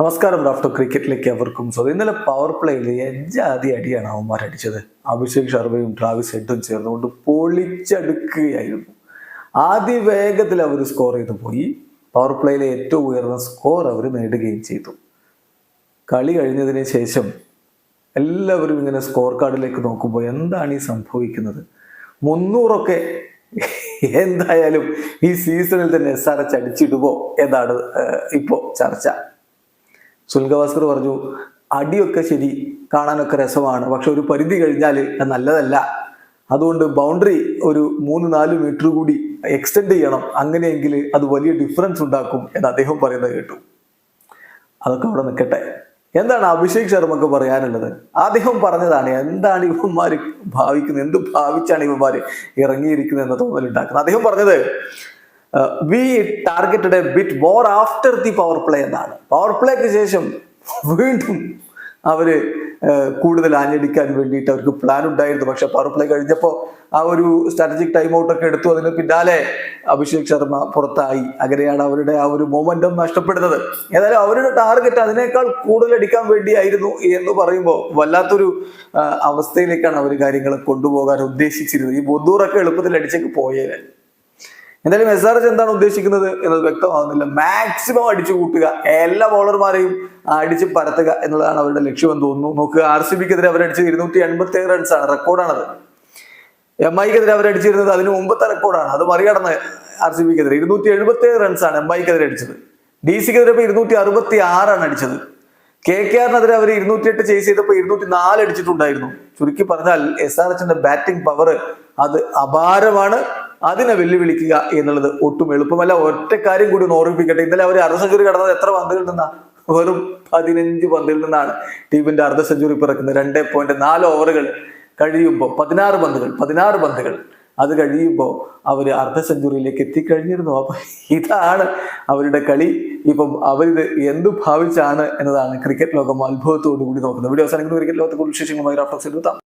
നമസ്കാരം ഡോക്ടർ ക്രിക്കറ്റിലേക്ക് അവർക്കും സ്വന്തം ഇന്നലെ പവർ പ്ലേയിൽ എജ്ജാതി അടിയാണ് അവന്മാർ അടിച്ചത്. അഭിഷേക് ശർമ്മയും ട്രാവിസ് ഹെഡും ചേർന്നുകൊണ്ട് പൊളിച്ചടുക്കുകയായിരുന്നു. വേഗത്തിൽ അവർ സ്കോർ ചെയ്തു പോയി. പവർ പ്ലേയിലെ ഏറ്റവും ഉയർന്ന സ്കോർ അവർ നേടുകയും ചെയ്തു. കളി കഴിഞ്ഞതിന് ശേഷം എല്ലാവരും ഇങ്ങനെ സ്കോർ കാർഡിലേക്ക് നോക്കുമ്പോൾ എന്താണ് ഈ സംഭവിക്കുന്നത്? മുന്നൂറൊക്കെ എന്തായാലും ഈ സീസണിൽ തന്നെ എസ് ആർ എച്ച് അടിച്ചിടുമോ എന്നാണ് ഇപ്പോൾ ചർച്ച. സുനിൽ ഗവാസ്കർ പറഞ്ഞു അടിയൊക്കെ ശരി കാണാനൊക്കെ രസമാണ് പക്ഷെ ഒരു പരിധി കഴിഞ്ഞാൽ അത് നല്ലതല്ല. അതുകൊണ്ട് ബൗണ്ടറി ഒരു മൂന്ന് നാല് മീറ്റർ കൂടി എക്സ്റ്റെൻഡ് ചെയ്യണം. അങ്ങനെയെങ്കിൽ അത് വലിയ ഡിഫറൻസ് ഉണ്ടാക്കും എന്ന് അദ്ദേഹം പറയുന്നത് കേട്ടു. അതൊക്കെ അവിടെ നിൽക്കട്ടെ. എന്താണ് അഭിഷേക് ശർമ്മക്ക് പറയാനുള്ളത്? അദ്ദേഹം പറഞ്ഞതാണ് എന്താണ് ഇവന്മാർ ഭാവിക്കുന്നത്? എന്ത് ഭാവിച്ചാണ് ഇവന്മാർ ഇറങ്ങിയിരിക്കുന്നത്? എന്ന തോന്നലുണ്ടാക്കുന്നത്. അദ്ദേഹം പറഞ്ഞത് we targeted a bit more after the power play എന്നാണ്. പവർ പ്ലേക്ക് ശേഷം വീണ്ടും അവർ ഏഹ്, കൂടുതൽ ആഞ്ഞടിക്കാൻ വേണ്ടിയിട്ട് അവർക്ക് പ്ലാൻ ഉണ്ടായിരുന്നു. പക്ഷെ പവർ പ്ലേ കഴിഞ്ഞപ്പോൾ ആ ഒരു സ്ട്രാറ്റജിക് ടൈം ഔട്ട് ഒക്കെ എടുത്തു. അതിന് പിന്നാലെ അഭിഷേക് ശർമ്മ പുറത്തായി. അങ്ങനെയാണ് അവരുടെ ആ ഒരു മൊമെന്റം നഷ്ടപ്പെടുന്നത്. ഏതായാലും അവരുടെ ടാർഗറ്റ് അതിനേക്കാൾ കൂടുതൽ അടിക്കാൻ വേണ്ടിയായിരുന്നു എന്ന് പറയുമ്പോൾ വല്ലാത്തൊരു ആ, അവസ്ഥയിലേക്കാണ് അവർ കാര്യങ്ങൾ കൊണ്ടുപോകാൻ ഉദ്ദേശിച്ചിരുന്നത്. ഈ ബുദ്ധൂറൊക്കെ എളുപ്പത്തിൽ അടിച്ചേക്ക് പോയേനെ. എന്തായാലും എസ് ആർ എച്ച് എന്താണ് ഉദ്ദേശിക്കുന്നത് എന്നത് വ്യക്തമാകുന്നില്ല മാക്സിമം അടിച്ചു കൂട്ടുക. എല്ലാ ബോളർമാരെയും അടിച്ച് പരത്തുക എന്നുള്ളതാണ് അവരുടെ ലക്ഷ്യമെന്ന് തോന്നുന്നു. നോക്കുക ആർ സി ബിക്കെതിരെ അവരടിച്ചത് ഇരുന്നൂറ്റി എൺപത്തി ഏഴ് റൺസാണ് റെക്കോർഡാണത് എം ഐക്കെതിരെ അവരടിച്ചിരുന്നത് അതിന് മുമ്പത്തെ റെക്കോർഡാണ്. അത് മറികടന്ന് ആർ സി ബിക്കെതിരെ ഇരുന്നൂറ്റി എഴുപത്തി ഏഴ് റൺസാണ് എം ഐക്കെതിരെ അടിച്ചത്. ഡി സിക്കെതിരെ ഇപ്പോൾ ഇരുന്നൂറ്റി അറുപത്തി ആറാണ് അടിച്ചത്. കെ കെ ആറിനെതിരെ അവർ ഇരുന്നൂറ്റി എട്ട് ചേസ് ചെയ്തപ്പോൾ ഇരുന്നൂറ്റി നാല് അടിച്ചിട്ടുണ്ടായിരുന്നു. ചുരുക്കി പറഞ്ഞാൽ എസ് ആർ എച്ചിന്റെ ബാറ്റിംഗ് പവർ അത് അപാരമാണ്. അതിനെ വെല്ലുവിളിക്കുക എന്നുള്ളത് ഒട്ടും എളുപ്പമല്ല. ഒറ്റ കാര്യം കൂടി ഒന്ന് ഓർമ്മിപ്പിക്കട്ടെ. ഇന്നലെ അവർ അർദ്ധ സെഞ്ചുറി കടന്നത് എത്ര പന്തുകളിൽ നിന്നാ? വെറും പതിനഞ്ച് പന്തിൽ നിന്നാണ്. ടീമിന്റെ അർദ്ധ സെഞ്ചുറി പിറക്കുന്നത് രണ്ടേ പോയിന്റ് നാല് ഓവറുകൾ കഴിയുമ്പോൾ പതിനാറ് പന്തുകൾ പതിനാറ് പന്തുകൾ. അത് കഴിയുമ്പോൾ അവർ അർദ്ധ സെഞ്ചുറിയിലേക്ക് എത്തിക്കഴിഞ്ഞിരുന്നു. അപ്പൊ ഇതാണ് അവരുടെ കളി. ഇപ്പം അവരിത് എന്ത് ഭാവിച്ചാണ് എന്നതാണ് ക്രിക്കറ്റ് ലോകം അത്ഭുതത്തോടു കൂടി നോക്കുന്നത്. വീഡിയോ അവസാനിക്കുന്ന. ക്രിക്കറ്റ് ലോകത്തെ കൂടുതൽ വിശേഷങ്ങളുമായി റഫറൻസ് എത്താം